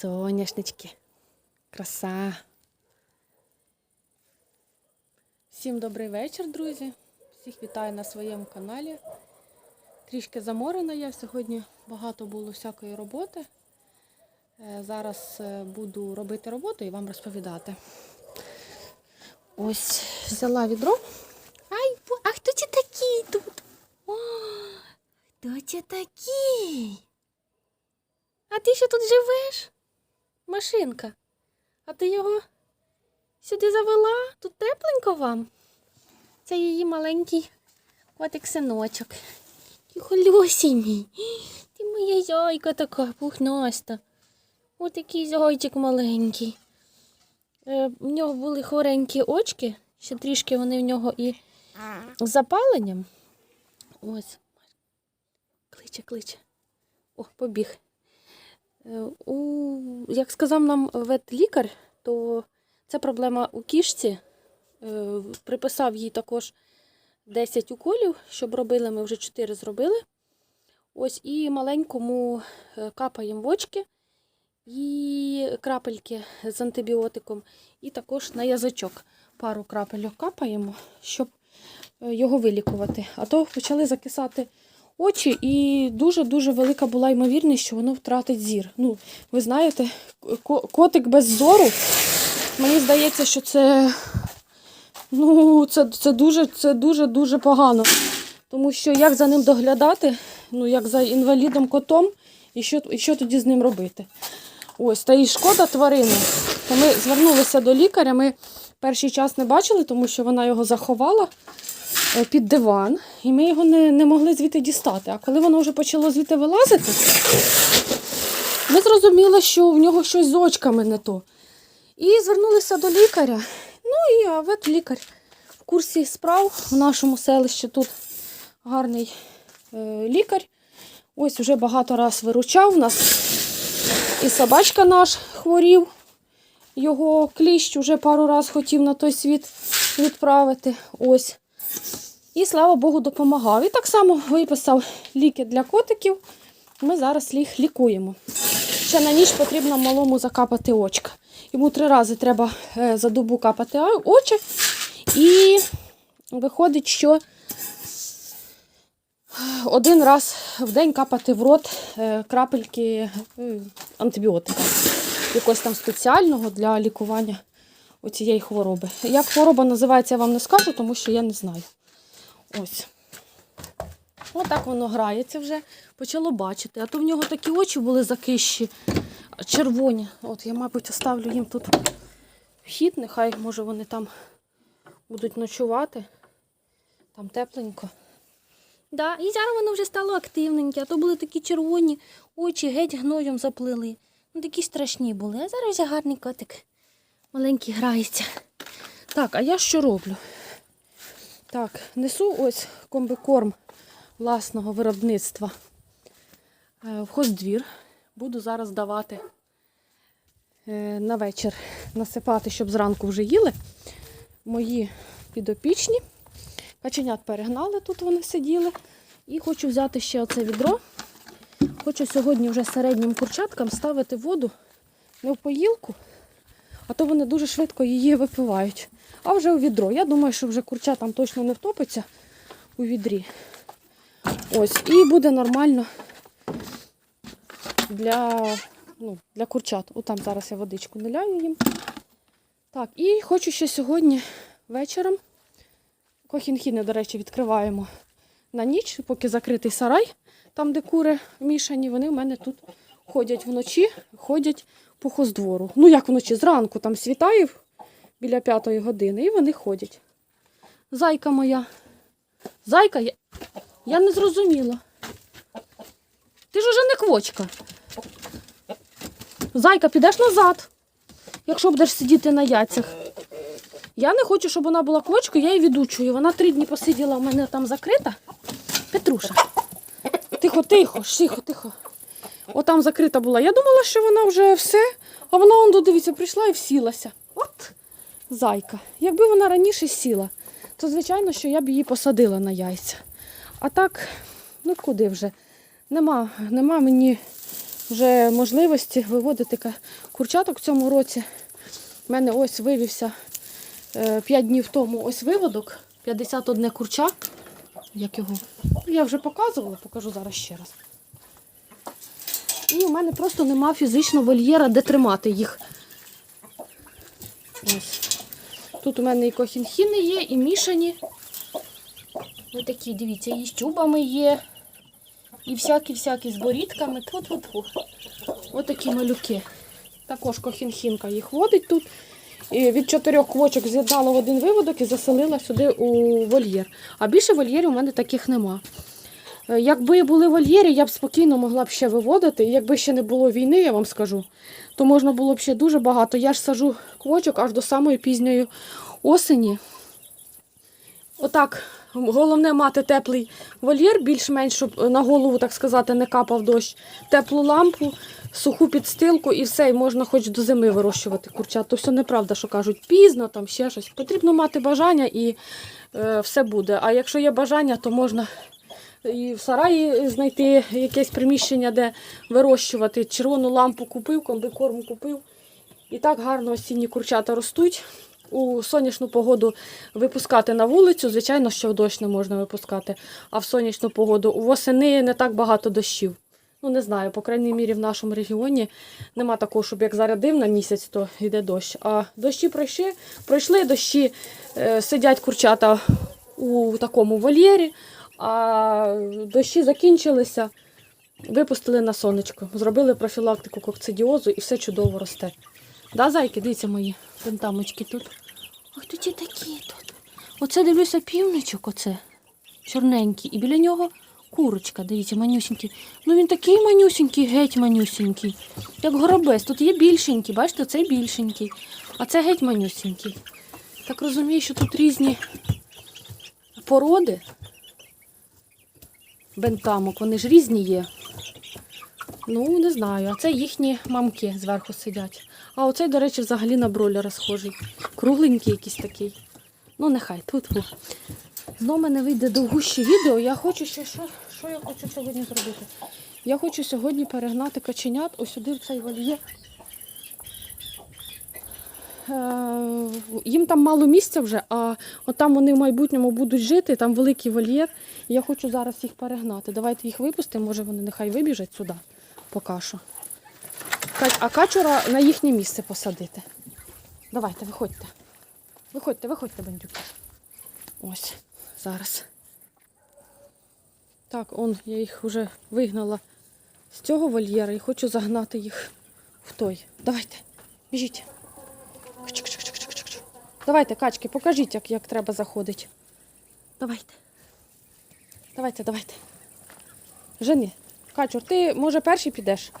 Соняшнички. Краса. Всім добрий вечір, друзі. Всіх вітаю на своєму каналі. Трішки заморена я сьогодні. Багато було всякої роботи. Е, Зараз е, буду робити роботу і вам розповідати. Ось взяла відро. Ай, а хто це такий тут? О, хто це такий? А ти що тут живеш? Машинка. А ти його сюди завела? Тут тепленько вам? Це її маленький котик синочок. Тихо, мій. Ти моя зайка така пухнаста. Ось такий зайчик маленький. Е, в нього були хворенькі очки, ще трішки вони в нього і з запаленням. Ось. Кличе, кличе. О, побіг. Е, У, як сказав нам ветлікар, то це проблема у кішці. Е, Приписав їй також 10 уколів, щоб робили. Ми вже 4 зробили. Ось і маленькому е, капаємо в очки і крапельки з антибіотиком, і також на язичок пару крапельок капаємо, щоб його вилікувати. А то почали закисати очі, і дуже-дуже велика була ймовірність, що воно втратить зір. Ну, ви знаєте, котик без зору, мені здається, що це, ну, це, це дуже, це дуже-дуже погано. Тому що як за ним доглядати, ну як за інвалідом котом, і що, і що тоді з ним робити? Ось, та і шкода тварини. То ми звернулися до лікаря. Ми перший час не бачили, тому що вона його заховала під диван, і ми його не, не могли звідти дістати. А коли воно вже почало звідти вилазити, ми зрозуміли, що в нього щось з очками не то. І звернулися до лікаря. Ну і а ветлікар в курсі справ в нашому селищі тут гарний е, лікар. Ось вже багато раз виручав нас. І собачка наш хворів. Його кліщ уже пару раз хотів на той світ відправити. Ось. І слава Богу, допомагав. І так само виписав ліки для котиків. Ми зараз їх лікуємо. Ще на ніч потрібно малому закапати очка. Йому три рази треба е, за добу капати очі. І виходить, що один раз в день капати в рот е, крапельки е, антибіотика. Якогось там спеціального для лікування цієї хвороби. Як хвороба називається, я вам не скажу, тому що я не знаю. Ось. Отак воно грається вже. Почало бачити. А то в нього такі очі були закищі, червоні. От я, мабуть, оставлю їм тут вхід, нехай, може, вони там будуть ночувати. Там тепленько. Да, і зараз воно вже стало активненьке, а то були такі червоні очі, геть гноєм заплили. Ну, такі страшні були. А зараз вже гарний котик. Маленький грається. Так, а я що роблю? Так, несу ось комбикорм власного виробництва е, в хоздвір. Буду зараз давати е, на вечір насипати, щоб зранку вже їли. Мої підопічні. Каченят перегнали, тут вони сиділи. І хочу взяти ще оце відро. Хочу сьогодні вже середнім курчаткам ставити воду не в поїлку, а то вони дуже швидко її випивають. А вже у відро. Я думаю, що вже курча там точно не втопиться у відрі. Ось, і буде нормально для, ну, для курчат. Отам зараз я водичку наляю їм. Так, і хочу ще сьогодні вечором Кохінхіни, до речі, відкриваємо на ніч, поки закритий сарай, там, де кури мішані, вони в мене тут ходять вночі, ходять по хоздвору. Ну, як вночі, зранку там світає біля п'ятої години, і вони ходять. Зайка моя. Зайка, я, я не зрозуміла. Ти ж уже не квочка. Зайка, підеш назад, якщо будеш сидіти на яйцях. Я не хочу, щоб вона була квочкою, я її відучую. Вона три дні посиділа в мене там закрита. Петруша. Тихо, тихо, тихо, тихо. Отам закрита була. Я думала, що вона вже все, а вона он дивіться, прийшла і всілася. От зайка. Якби вона раніше сіла, то звичайно, що я б її посадила на яйця. А так, ну куди вже? Нема, нема мені вже можливості виводити курчаток в цьому році. У мене ось вивівся 5 днів тому ось виводок, 51 курча. Як його? Я вже показувала, покажу зараз ще раз. І у мене просто нема фізично вольєра, де тримати їх. Ось. Тут у мене і кохінхіни є, і мішані. Ось такі, дивіться, і з чубами є. І всякі-всякі з борідками. Тьфу-тьфу-тьфу. Ось такі малюки. Також кохінхінка їх водить тут. І від чотирьох квочок з'єднала в один виводок і заселила сюди у вольєр. А більше вольєрів у мене таких нема. Е, Якби були вольєри, я б спокійно могла б ще виводити. Якби ще не було війни, я вам скажу, то можна було б ще дуже багато. Я ж сажу квочок аж до самої пізньої осені. Отак, головне мати теплий вольєр, більш-менш, щоб на голову, так сказати, не капав дощ, теплу лампу, суху підстилку і все, і можна хоч до зими вирощувати курчат. То все неправда, що кажуть, пізно, там ще щось. Потрібно мати бажання і е, все буде. А якщо є бажання, то можна і в сараї знайти якесь приміщення, де вирощувати. Червону лампу купив, комбікорм купив. І так гарно осінні курчата ростуть. У сонячну погоду випускати на вулицю, звичайно, що в дощ не можна випускати, а в сонячну погоду у восени не так багато дощів. Ну, не знаю, по крайній мірі в нашому регіоні нема такого, щоб як зарядив на місяць, то йде дощ. А дощі пройшли, пройшли дощі, е, сидять курчата у такому вольєрі, а дощі закінчилися, випустили на сонечко, зробили профілактику кокцидіозу і все чудово росте. Да, зайки, дивіться мої фентамочки тут. Ах, тут і такі тут. Оце дивлюся півничок, оце чорненький. І біля нього курочка, дивіться, манюсенький. Ну він такий манюсенький, геть манюсенький. Як горобець. Тут є більшенький, бачите, цей більшенький. А це геть манюсенький. Так розумію, що тут різні породи бентамок, вони ж різні є. Ну, не знаю. А це їхні мамки зверху сидять. А оцей, до речі, взагалі на бройлера схожий. Кругленький якийсь такий. Ну, нехай, тут. Знову мене вийде довгуще відео. Я хочу ще, що, що я хочу сьогодні зробити? Я хочу сьогодні перегнати каченят ось сюди в цей вольєр. Е, Їм там мало місця вже, а от там вони в майбутньому будуть жити, там великий вольєр. Я хочу зараз їх перегнати. Давайте їх випустимо, може вони нехай вибіжать сюди поки що. А качура на їхнє місце посадити. Давайте, виходьте. Виходьте, виходьте, бандюки. Ось, зараз. Так, он, я їх вже вигнала з цього вольєра і хочу загнати їх в той. Давайте, біжіть. Давайте, качки, покажіть, як, як треба заходити. Давайте. Давайте, давайте. Жени, Качур, ти може перший підеш?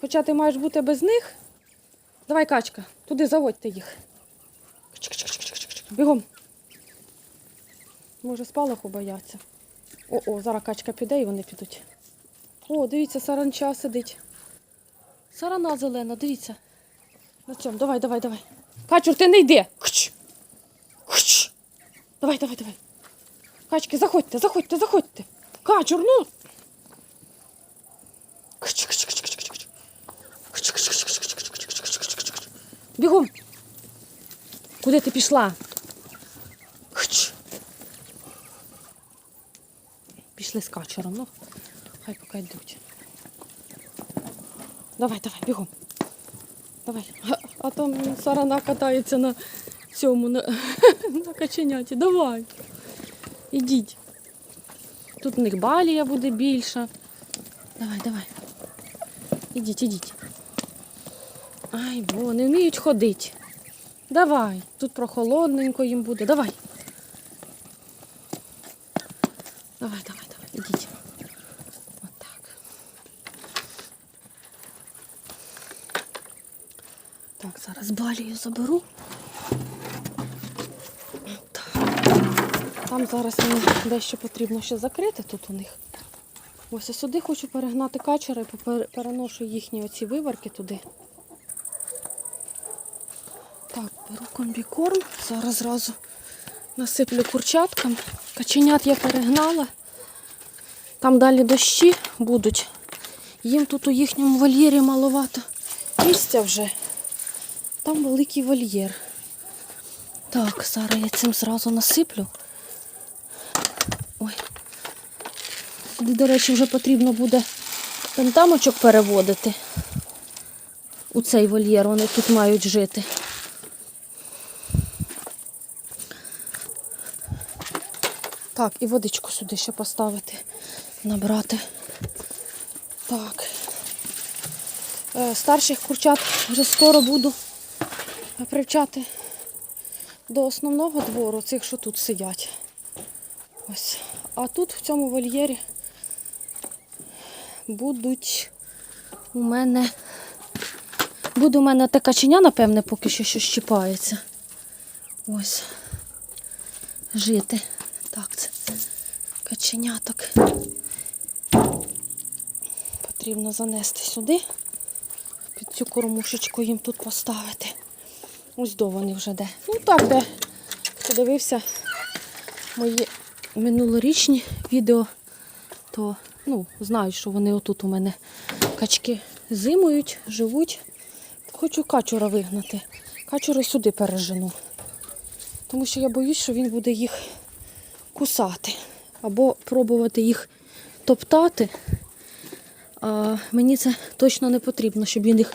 Хоча ти маєш бути без них. Давай, качка, туди заводьте їх. Бігом. Може, спалаху бояться. О-о, зараз качка піде і вони підуть. О, дивіться, саранча сидить. Сарана зелена, дивіться. На цьому, давай, давай, давай. Качур, ти не йди. Кч. Кч. Давай, давай, давай. Качки, заходьте, заходьте, заходьте. Качур, ну. Кч, кч, кч, кч, кч, кч. Кч, кч, кч, кч, кч, кч, кч, кч, кч. Бігом. Куди ти пішла? Кч. Пішли з качуром, ну. Хай поки йдуть. Давай, давай, бігом. Давай. А, там сарана катається на цьому, на, на каченяті. Давай. Ідіть. Тут в них балія буде більша. Давай, давай. Ідіть, ідіть. Ай, бо не вміють ходити. Давай. Тут прохолодненько їм буде. Давай. Давай, давай, давай. Ідіть. Отак. Так, зараз балію заберу. Там зараз мені дещо потрібно ще закрити тут у них. Ось а сюди хочу перегнати качера і переношу їхні оці виварки туди. Так, беру комбікорм. Зараз зразу насиплю курчаткам. Каченят я перегнала. Там далі дощі будуть. Їм тут у їхньому вольєрі маловато місця вже. Там великий вольєр. Так, зараз я цим зразу насиплю. Ой. Сюди, до речі, вже потрібно буде пентамочок переводити. У цей вольєр вони тут мають жити. Так, і водичку сюди ще поставити, набрати. Так. Е, Старших курчат вже скоро буду привчати до основного двору, цих, що тут сидять. Ось. А тут, в цьому вольєрі, будуть у мене. Буде у мене така чиня, напевне, поки що що щіпається. Ось. Жити. Так, це каченяток. Потрібно занести сюди. Під цю кормушечку їм тут поставити. Ось до вони вже де. Ну так, де. Хто дивився мої минулорічні відео, то ну, знають, що вони отут у мене качки зимують, живуть. Хочу качура вигнати. Качура сюди пережену. Тому що я боюсь, що він буде їх кусати. Або пробувати їх топтати. А мені це точно не потрібно, щоб він їх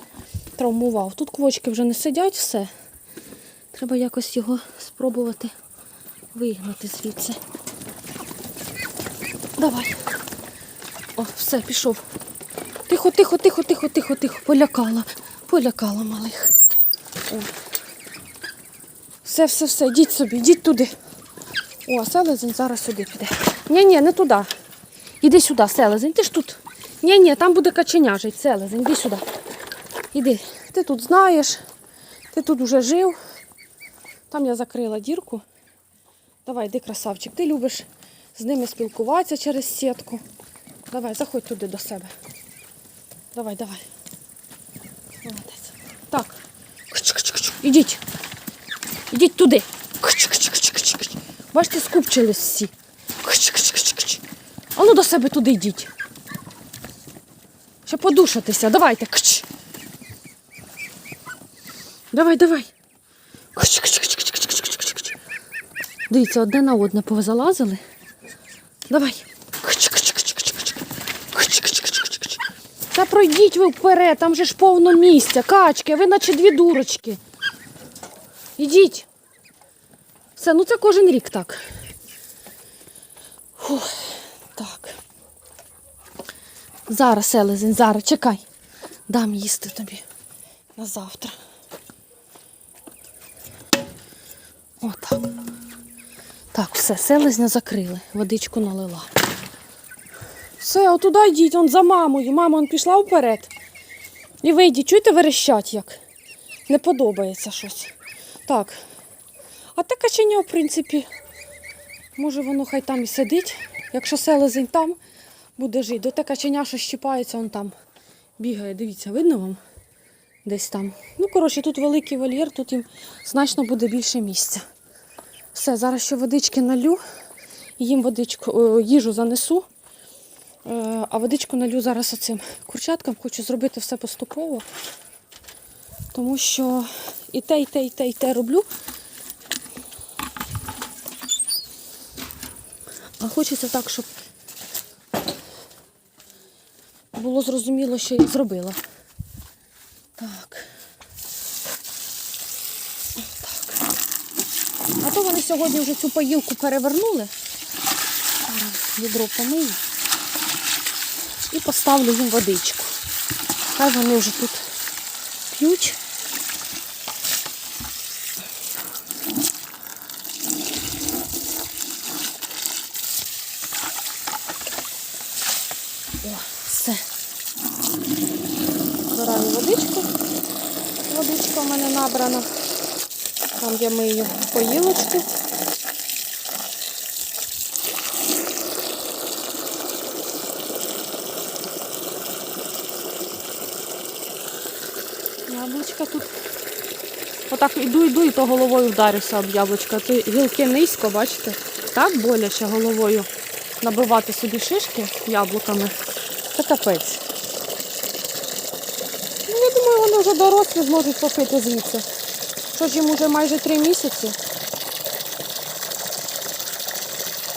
травмував. Тут квочки вже не сидять, все. Треба якось його спробувати вигнати звідси. Давай. О, все, пішов. Тихо, тихо, тихо, тихо, тихо, тихо. Полякала. Полякала малих. О. Все, все, все, йдіть собі, йдіть туди. О, селезень зараз сюди піде. Ні, ні, не туди. Іди сюди, селезень, ти ж тут. Ні, ні, там буде каченя жить, селезень, іди сюди. Іди. Ти тут знаєш, ти тут вже жив. Там я закрила дірку. Давай, йди, красавчик. Ти любиш з ними спілкуватися через сітку. Давай, заходь туди до себе. Давай, давай. Молодець. Так. Ідіть. Ідіть туди. Бачите, скупчились всі. А ну до себе туди йдіть. Ще подушатися. Давайте. Давай, давай. Кч-кч-кч-кч-кч-кч-кч. Дивіться, одне на одне позалазили. Давай. Та пройдіть ви вперед, там же ж повно місця. Качки, ви наче дві дурочки. Ідіть. Все, ну це кожен рік так. Фух, так. Зараз, селезень, зараз, чекай. Дам їсти тобі на завтра. Все, селезня закрили, водичку налила. Все, отуди йдіть, он за мамою. Мама он пішла вперед. І ви йдіть, чуєте, верещать як? Не подобається щось. Так. А те каченя, в принципі, може воно хай там і сидить. Якщо селезень там буде жити, до те каченя, що щіпається, он там бігає. Дивіться, видно вам? Десь там. Ну, коротше, тут великий вольєр, тут їм значно буде більше місця. Все, зараз ще водички налю, їм водичку, їжу занесу. Е, А водичку налю зараз оцим курчаткам. Хочу зробити все поступово. Тому що і те, і те, і те, і те роблю. А хочеться так, щоб було зрозуміло, що я зробила. Так. Так. А то вони сьогодні вже цю поїлку перевернули. Відро помию і поставлю їм водичку. Хай вони вже тут п'ють. О, все. Збираю водичку. Водичка в мене набрана. Там я мию поїлочки. Яблучка тут. Отак іду, іду і то головою вдарився об яблучка. То гілки низько, бачите? Так боляче головою набивати собі шишки яблуками. Це капець. Я думаю, вони вже дорослі зможуть попити звідси. Що ж їм майже три місяці.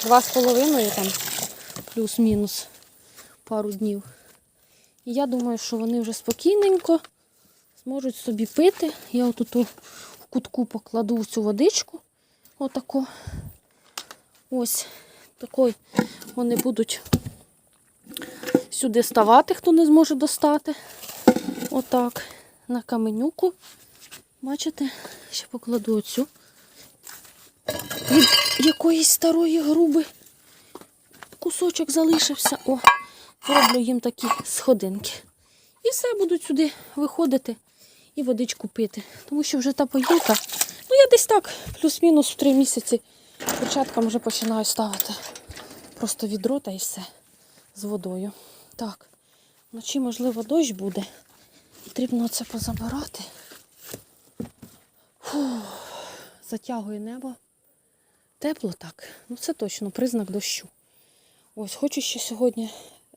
Два з половиною там, плюс-мінус пару днів. І я думаю, що вони вже спокійненько зможуть собі пити. Я отут в кутку покладу цю водичку. Отако. Ось такою вони будуть сюди ставати, хто не зможе достати. Отак. На каменюку. Бачите, ще покладу оцю. Від якоїсь старої груби кусочок залишився. О, зроблю їм такі сходинки. І все будуть сюди виходити і водичку пити. Тому що вже та поїлка. Ну, я десь так, плюс-мінус в три місяці початком вже починаю ставити. Просто відро та і все з водою. Так, вночі, можливо, дощ буде. Потрібно це позабирати. Фух, затягує небо. Тепло так. Ну це точно признак дощу. Ось, хочу ще сьогодні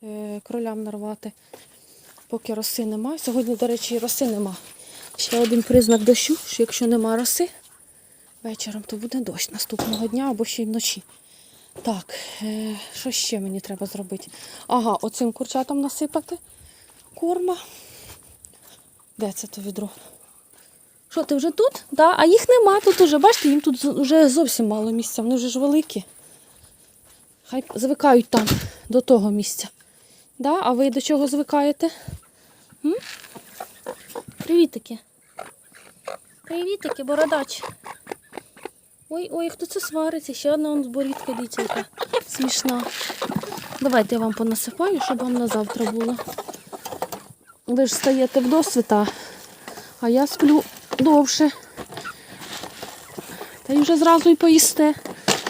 е, кролям нарвати, поки роси нема. Сьогодні, до речі, і роси нема. Ще один признак дощу, що якщо нема роси вечором, то буде дощ наступного дня або ще й вночі. Так, е, що ще мені треба зробити? Ага, оцим курчатам насипати корма. Де це то відро? Що, ти вже тут? Да? А їх нема тут уже. Бачите, їм тут вже зовсім мало місця. Вони вже ж великі. Хай звикають там до того місця. Да? А ви до чого звикаєте? М? Привітики. Привітики, бородач. Ой, ой, хто це свариться? Ще одна он борідка, яка смішна. Давайте я вам понасипаю, щоб вам на завтра було. Ви ж стаєте в досвіта, а я сплю довше. Та й вже зразу й поїсте,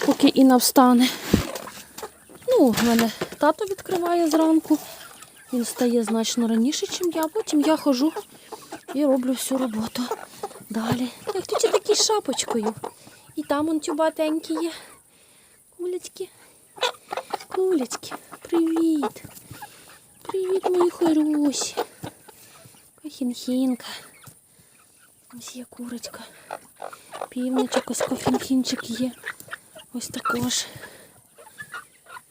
поки Інна встане. Ну, в мене тато відкриває зранку. Він встає значно раніше, ніж я. Потім я ходжу і роблю всю роботу. Далі. Ой, хто чи такий шапочкою? І там он тюбатенькі є. Кулечки. Кулечки. Привіт. Привіт, мої хороші. Хінхінка. Ось є курочка. Півничок, ось кофінхінчик є. Ось також.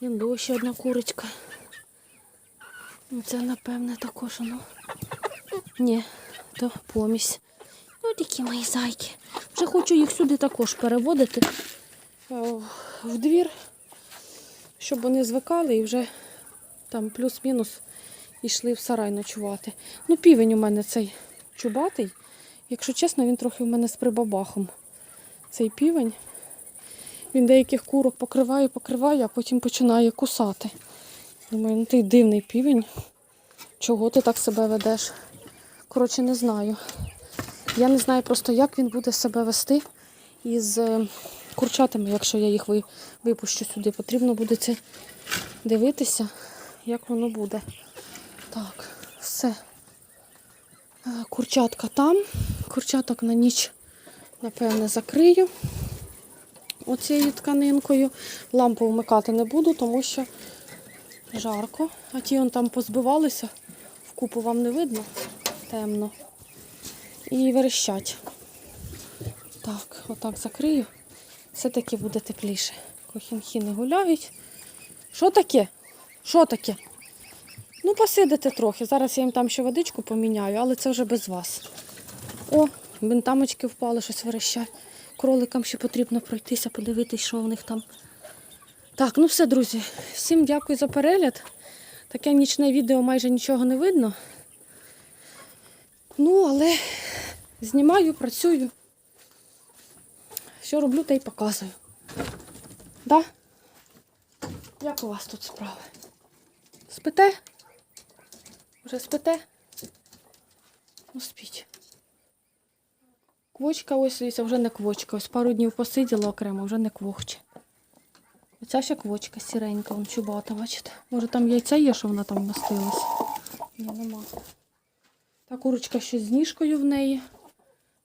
І ще одна курочка. Ну, Це, напевне, також воно. Ні, то помість. Ну, такі мої зайки. Вже хочу їх сюди також переводити е, в двір, щоб вони звикали і вже там плюс-мінус йшли в сарай ночувати. Ну, півень у мене цей чубатий. Якщо чесно, він трохи в мене з прибабахом. Цей півень. Він деяких курок покриває, покриває, а потім починає кусати. Думаю, ну ти дивний півень. Чого ти так себе ведеш? Коротше, не знаю. Я не знаю просто, як він буде себе вести із е, курчатами, якщо я їх випущу сюди. Потрібно буде це дивитися, як воно буде. Так, все. Е, Курчатка там. Курчаток на ніч, напевне, закрию оцією тканинкою. Лампу вмикати не буду, тому що жарко. А ті он там позбивалися. В купу вам не видно. Темно. І верещать. Так, отак закрию. Все-таки буде тепліше. Кохінхіни гуляють. Що таке? Що таке? Ну, посидите трохи. Зараз я їм там ще водичку поміняю, але це вже без вас. О, бентамочки впали, щось верещать. Кроликам ще потрібно пройтися, подивитись, що в них там. Так, ну все, друзі. Всім дякую за перегляд. Таке нічне відео майже нічого не видно. Ну, але знімаю, працюю. Що роблю, те й показую. Да? Як у вас тут справи? Спите? Вже спите? Ну, спіть. Квочка ось дивіться, вже не квочка. Ось пару днів посиділа окремо, вже не квохче. Оця ще квочка сіренька, вон чубата, бачите? Може там яйця є, що вона там вмостилась? Ні, нема. Та курочка щось з ніжкою в неї.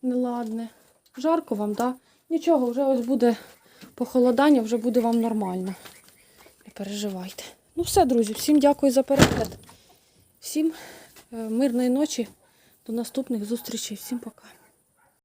Неладне. Жарко вам, так? Да? Нічого, вже ось буде похолодання, вже буде вам нормально. Не переживайте. Ну все, друзі, всім дякую за перегляд. Всім е, мирної ночі, До наступних зустрічей. Всім пока.